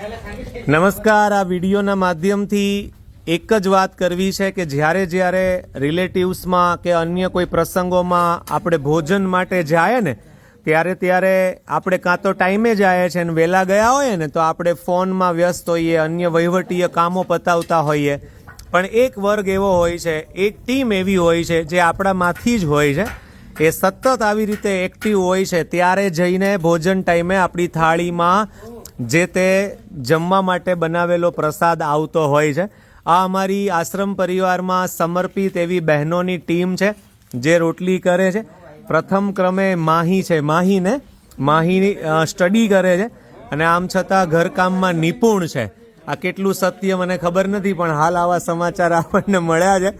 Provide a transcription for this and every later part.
નમસ્કાર. આ વિડીયોના માધ્યમથી એક જ વાત કરવી છે કે જ્યારે જ્યારે રિલેટિવ્સમાં કે અન્ય કોઈ પ્રસંગોમાં આપણે ભોજન માટે જાય ને, ત્યારે ત્યારે આપણે કાં તો ટાઈમે જાય છે અને વહેલા ગયા હોઈએ ને, તો આપણે ફોનમાં વ્યસ્ત હોઈએ, અન્ય વહીવટીય કામો પતાવતા હોઈએ. પણ એક વર્ગ એવો હોય છે, એક ટીમ એવી હોય છે જે આપણામાંથી જ હોય છે. એ સતત આવી રીતે એક્ટિવ હોય છે, ત્યારે જઈને ભોજન ટાઈમે આપણી થાળીમાં જે તે જમવા માટે બનાવેલો પ્રસાદ આવતો હોય છે. આ અમારી આશ્રમ પરિવારમાં સમર્પિત એવી બહેનોની ટીમ છે, જે રોટલી કરે છે. પ્રથમ ક્રમે માહી છે, માહીને માહી સ્ટડી કરે છે. અને આમ છતાં ઘરકામમાં નિપુણ છે. આ કેટલું સત્ય મને ખબર નથી, પણ હાલ આવા સમાચાર આપણને મળ્યા છે.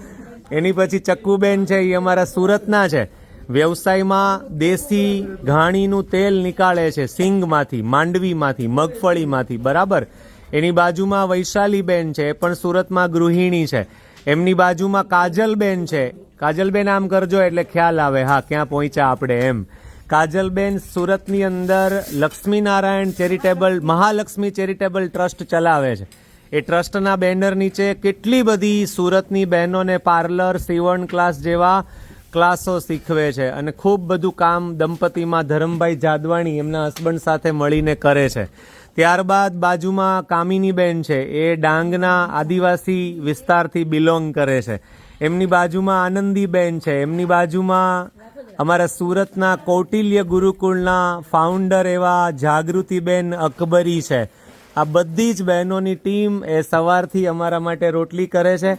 એની પછી ચક્કુબેન છે, એ અમારા સુરતના છે. વ્યવસાયમાં દેશી ઘાણીનું તેલ નીકાળે છે સિંગમાંથી, માંડવીમાંથી, મગફળીમાંથી, બરાબર? એની બાજુમાં વૈશાલીબેન છે, એ પણ સુરતમાં ગૃહિણી છે. એમની બાજુમાં કાજલબેન છે. કાજલબેન આમ કરજો એટલે ખ્યાલ આવે. હા, ક્યાં પહોંચ્યા આપણે એમ. કાજલબેન સુરતની અંદર Laxminarayan charitable, Mahalakshmi charitable trust ચલાવે છે. એ ટ્રસ્ટના બેનર નીચે કેટલી બધી સુરતની બહેનોને પાર્લર, સીવણ ક્લાસ જેવા ક્લાસો શીખવે છે અને ખૂબ બધું કામ દંપતીમાં ધરમભાઈ જાદવાણી એમના હસબન્ડ સાથે મળીને કરે છે. ત્યારબાદ બાજુમાં કામિનીબેન છે, એ ડાંગના આદિવાસી વિસ્તારથી બિલોંગ કરે છે. એમની બાજુમાં આનંદીબેન છે, એમની બાજુમાં અમારા સુરતના કૌટિલ્ય ગુરુકુળના ફાઉન્ડર એવા જાગૃતિબેન અકબરી છે. આ બધી જ બહેનોની ટીમ એ સવારથી અમારા માટે રોટલી કરે છે.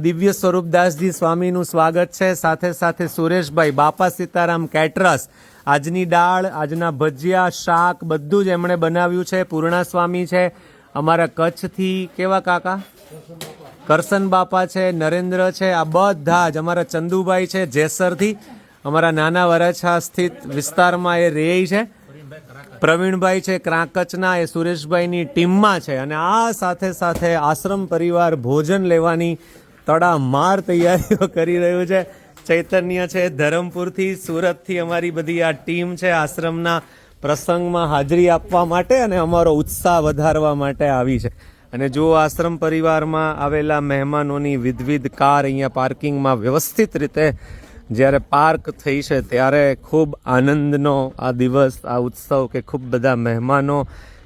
દિવ્ય સ્વરૂપદાસજી સ્વામીનું સ્વાગત છે. સાથે સાથે સુરેશભાઈ, બાપા સીતારામ કેટરસ, આજની દાળ, આજના ભજીયા, શાક બધું જ એમણે બનાવ્યું છે. પૂર્ણા સ્વામી છે. અમારા કચ્છથી કેવા કાકા? કરસન બાપા છે, નરેન્દ્ર છે, આ બધા જ અમારા ચંદુભાઈ છે, જેસરથી. અમારા નાના વરાછા સ્થિત વિસ્તારમાં એ રે છે. પ્રવીણભાઈ છે, ક્રાંકચના, એ સુરેશભાઈની ટીમમાં છે. અને આ સાથે સાથે આશ્રમ પરિવાર ભોજન લેવાની તડામાર તૈયારીઓ કરી રહ્યું છે. ચૈતન્ય છે, ધરમપુરથી, સુરતથી અમારી બધી આ ટીમ છે આશ્રમના પ્રસંગમાં હાજરી આપવા માટે અને અમારો ઉત્સાહ વધારવા માટે આવી છે. અને જો આશ્રમ પરિવારમાં આવેલા મહેમાનોની વિધવિધ કાર અહીંયા પાર્કિંગમાં વ્યવસ્થિત રીતે જ્યારે પાર્ક થઈ છે, ત્યારે ખૂબ આનંદનો આ દિવસ, આ ઉત્સવ કે ખૂબ બધા મહેમાનો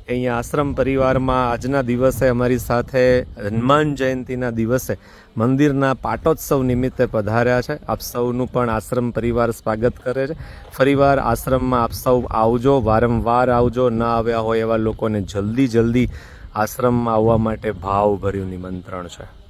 અહીંયા આશ્રમ પરિવારમાં આજના દિવસે અમારી સાથે હનુમાન જયંતિના દિવસે મંદિરના પાટોત્સવ નિમિત્તે પધાર્યા છે. આપ સૌનું પણ આશ્રમ પરિવાર સ્વાગત કરે છે. ફરીવાર આશ્રમમાં આપ સૌ આવજો, વારંવાર આવજો, ન આવ્યા હોય એવા લોકોને જલ્દી જલ્દી આશ્રમમાં આવવા માટે ભાવભર્યું નિમંત્રણ છે.